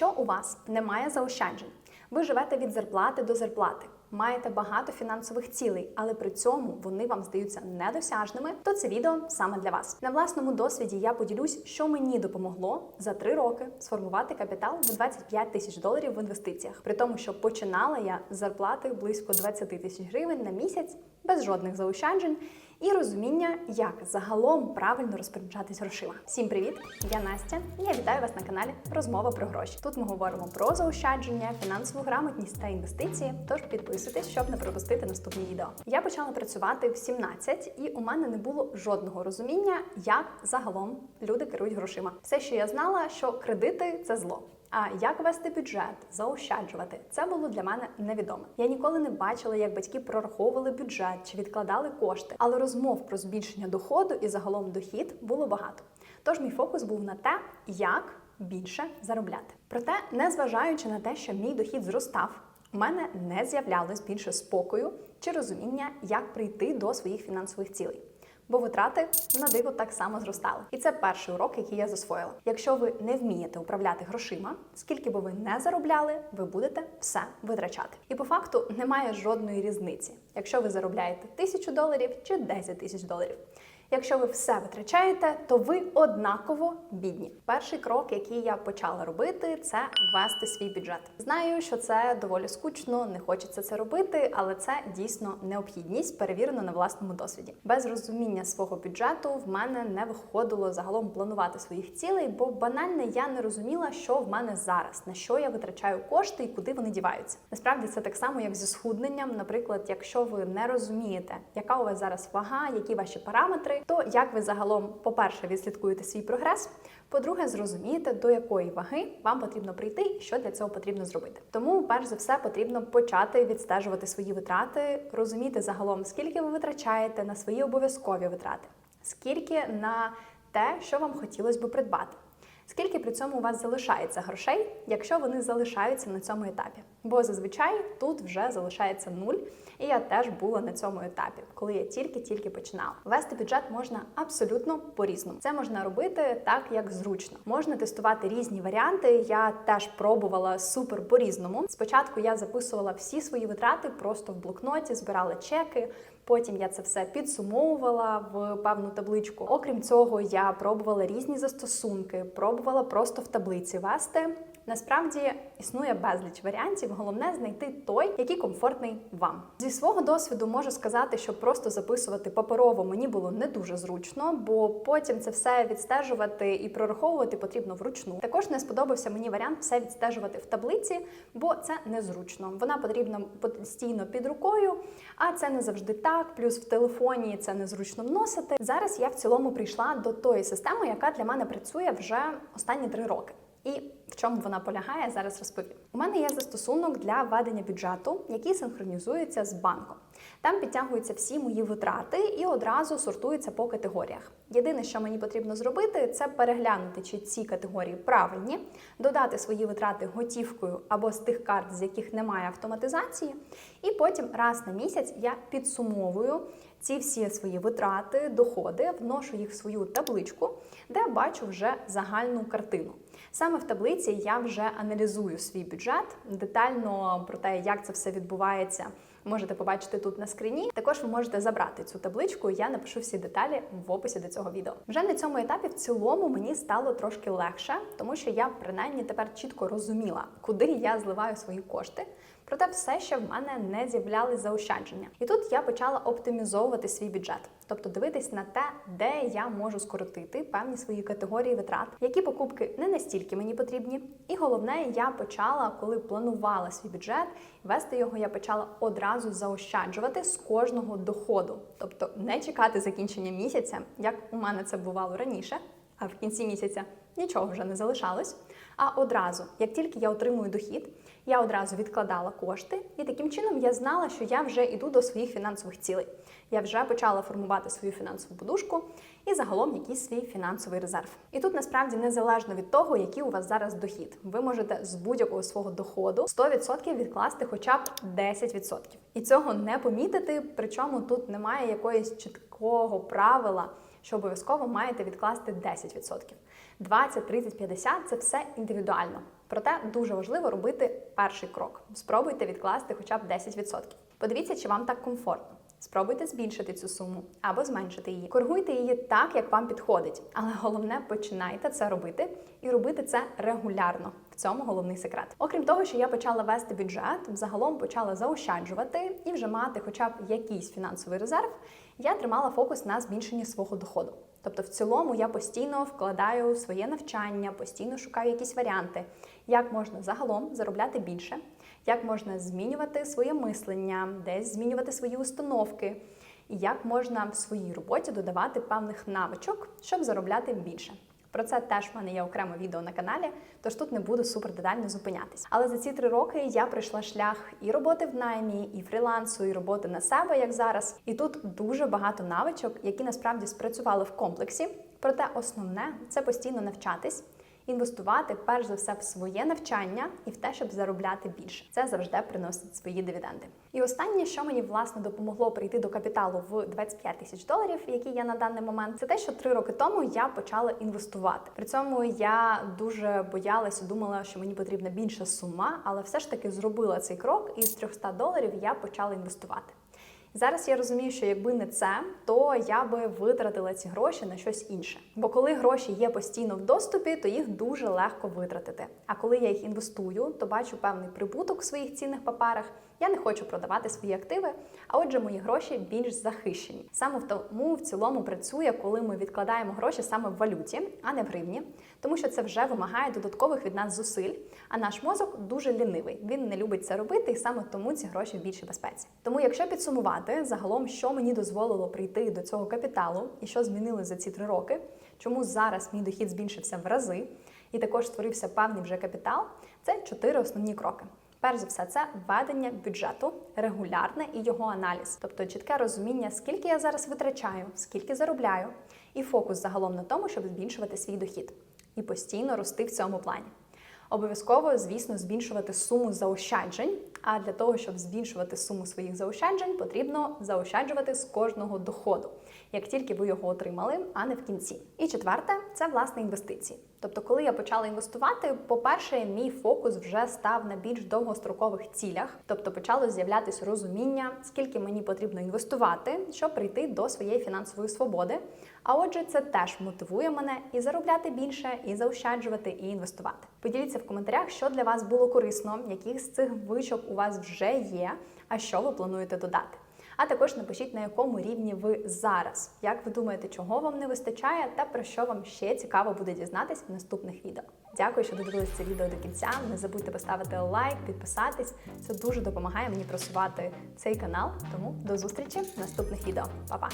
Якщо у вас немає заощаджень, ви живете від зарплати до зарплати, маєте багато фінансових цілей, але при цьому вони вам здаються недосяжними, то це відео саме для вас. На власному досвіді я поділюсь, що мені допомогло за три роки сформувати капітал в 25 тисяч доларів в інвестиціях, при тому, що починала я з зарплати близько 20 тисяч гривень на місяць без жодних заощаджень і розуміння, як загалом правильно розпоряджатись грошима. Всім привіт! Я Настя. і Я вітаю вас на каналі Розмова про гроші. Тут ми говоримо про заощадження, фінансову грамотність та інвестиції. Тож підписуйтесь, щоб не пропустити наступні відео. Я почала працювати в 17, і у мене не було жодного розуміння, як загалом люди керують грошима. Все, що я знала, що кредити це зло. А як вести бюджет, заощаджувати, це було для мене невідоме. Я ніколи не бачила, як батьки прораховували бюджет чи відкладали кошти, але розмов про збільшення доходу і загалом дохід було багато. Тож мій фокус був на те, як більше заробляти. Проте, незважаючи на те, що мій дохід зростав, у мене не з'являлось більше спокою чи розуміння, як прийти до своїх фінансових цілей. Бо витрати на диво так само зростали. І це перший урок, який я засвоїла. Якщо ви не вмієте управляти грошима, скільки би ви не заробляли, ви будете все витрачати. І по факту немає жодної різниці, якщо ви заробляєте тисячу доларів чи 10 тисяч доларів. Якщо ви все витрачаєте, то ви однаково бідні. Перший крок, який я почала робити, це вести свій бюджет. Знаю, що це доволі скучно, не хочеться це робити, але це дійсно необхідність, перевірено на власному досвіді. Без розуміння свого бюджету в мене не виходило загалом планувати своїх цілей, бо банально я не розуміла, що в мене зараз, на що я витрачаю кошти і куди вони діваються. Насправді це так само, як зі схудненням. Наприклад, якщо ви не розумієте, яка у вас зараз вага, які ваші параметри то як ви загалом, по-перше, відслідкуєте свій прогрес, по-друге, зрозумієте, до якої ваги вам потрібно прийти і що для цього потрібно зробити. Тому, перш за все, потрібно почати відстежувати свої витрати, розуміти загалом, скільки ви витрачаєте на свої обов'язкові витрати, скільки на те, що вам хотілося би придбати. Скільки при цьому у вас залишається грошей, якщо вони залишаються на цьому етапі? Бо зазвичай тут вже залишається нуль, і я теж була на цьому етапі, коли я тільки-тільки починала. Вести бюджет можна абсолютно по-різному. Це можна робити так, як зручно. Можна тестувати різні варіанти. Я теж пробувала супер по-різному. Спочатку я записувала всі свої витрати просто в блокноті, збирала чеки. Потім я це все підсумовувала в певну табличку. Окрім цього, я пробувала різні застосунки, пробувала просто в таблиці вести. Насправді існує безліч варіантів. Головне знайти той, який комфортний вам. Зі свого досвіду можу сказати, що просто записувати паперово мені було не дуже зручно, бо потім це все відстежувати і прораховувати потрібно вручну. Також не сподобався мені варіант все відстежувати в таблиці, бо це незручно. Вона потрібна постійно під рукою, а це не завжди так. Плюс в телефоні це незручно вносити. Зараз я в цілому прийшла до тої системи, яка для мене працює вже останні три роки. І в чому вона полягає, зараз розповім. У мене є застосунок для ведення бюджету, який синхронізується з банком. Там підтягуються всі мої витрати і одразу сортуються по категоріях. Єдине, що мені потрібно зробити, це переглянути, чи ці категорії правильні, додати свої витрати готівкою або з тих карт, з яких немає автоматизації. І потім раз на місяць я підсумовую ці всі свої витрати, доходи, вношу їх в свою табличку, де бачу вже загальну картину. Саме в таблиці я вже аналізую свій бюджет детально про те, як це все відбувається. Можете побачити тут на скрині. Також ви можете забрати цю табличку. Я напишу всі деталі в описі до цього відео. Вже на цьому етапі в цілому мені стало трошки легше, тому що я принаймні тепер чітко розуміла, куди я зливаю свої кошти. Проте все ще в мене не з'являлись заощадження. І тут я почала оптимізовувати свій бюджет, тобто дивитись на те, де я можу скоротити певні свої категорії витрат, які покупки не настільки мені потрібні. І головне, я почала, коли планувала свій бюджет, вести його, я почала одразу заощаджувати з кожного доходу, тобто не чекати закінчення місяця, як у мене це бувало раніше. А в кінці місяця нічого вже не залишалось. А одразу, як тільки я отримую дохід, я одразу відкладала кошти, і таким чином я знала, що я вже йду до своїх фінансових цілей. Я вже почала формувати свою фінансову подушку і загалом якийсь свій фінансовий резерв. І тут насправді незалежно від того, який у вас зараз дохід, ви можете з будь-якого свого доходу 100% відкласти хоча б 10%. І цього не помітити, причому тут немає якоїсь чіткого правила що обов'язково маєте відкласти 10%. 20, 30, 50 це все індивідуально. Проте дуже важливо робити перший крок. Спробуйте відкласти хоча б 10%. Подивіться, чи вам так комфортно. Спробуйте збільшити цю суму або зменшити її. Коригуйте її так, як вам підходить. Але головне, починайте це робити і робити це регулярно. В цьому головний секрет. Окрім того, що я почала вести бюджет, загалом почала заощаджувати і вже мати хоча б якийсь фінансовий резерв, я тримала фокус на збільшенні свого доходу. Тобто, в цілому я постійно вкладаю своє навчання, постійно шукаю якісь варіанти, як можна загалом заробляти більше, як можна змінювати своє мислення, десь змінювати свої установки, і як можна в своїй роботі додавати певних навичок, щоб заробляти більше. Про це теж в мене є окреме відео на каналі, тож тут не буду супер детально зупинятись. Але за ці три роки я пройшла шлях і роботи в наймі, і фрілансу, і роботи на себе, як зараз. І тут дуже багато навичок, які насправді спрацювали в комплексі. Проте основне це постійно навчатись. Інвестувати перш за все в своє навчання і в те, щоб заробляти більше. Це завжди приносить свої дивіденди. І останнє, що мені власне допомогло прийти до капіталу в 25 тисяч доларів, які є на даний момент, це те, що три роки тому я почала інвестувати. При цьому я дуже боялася, думала, що мені потрібна більша сума, але все ж таки зробила цей крок, і з 300 доларів я почала інвестувати. Зараз я розумію, що якби не це, то я би витратила ці гроші на щось інше. Бо коли гроші є постійно в доступі, то їх дуже легко витратити. А коли я їх інвестую, то бачу певний прибуток в своїх цінних паперах. Я не хочу продавати свої активи, а отже, мої гроші більш захищені. Саме в тому в цілому працює, коли ми відкладаємо гроші саме в валюті, а не в гривні, тому що це вже вимагає додаткових від нас зусиль. А наш мозок дуже лінивий. Він не любить це робити, і саме тому ці гроші в більшій безпеці. Тому, якщо підсумувати загалом, що мені дозволило прийти до цього капіталу і що змінили за ці три роки, чому зараз мій дохід збільшився в рази, і також створився певний вже капітал, це чотири основні кроки. Перш за все, це введення бюджету регулярне і його аналіз, тобто чітке розуміння, скільки я зараз витрачаю, скільки заробляю, і фокус загалом на тому, щоб збільшувати свій дохід і постійно рости в цьому плані. Обов'язково, звісно, збільшувати суму заощаджень. А для того, щоб збільшувати суму своїх заощаджень, потрібно заощаджувати з кожного доходу, як тільки ви його отримали, а не в кінці. І четверте це власне інвестиції. Тобто, коли я почала інвестувати, по-перше, мій фокус вже став на більш довгострокових цілях, тобто почало з'являтися розуміння, скільки мені потрібно інвестувати, щоб прийти до своєї фінансової свободи. А отже, це теж мотивує мене і заробляти більше, і заощаджувати, і інвестувати. Поділіться в коментарях, що для вас було корисно, яких з цих вичок у вас вже є, а що ви плануєте додати. А також напишіть, на якому рівні ви зараз. Як ви думаєте, чого вам не вистачає, та про що вам ще цікаво буде дізнатись в наступних відео. Дякую, що додивились це відео до кінця. Не забудьте поставити лайк, підписатись. Це дуже допомагає мені просувати цей канал. Тому до зустрічі в наступних відео. Па-па!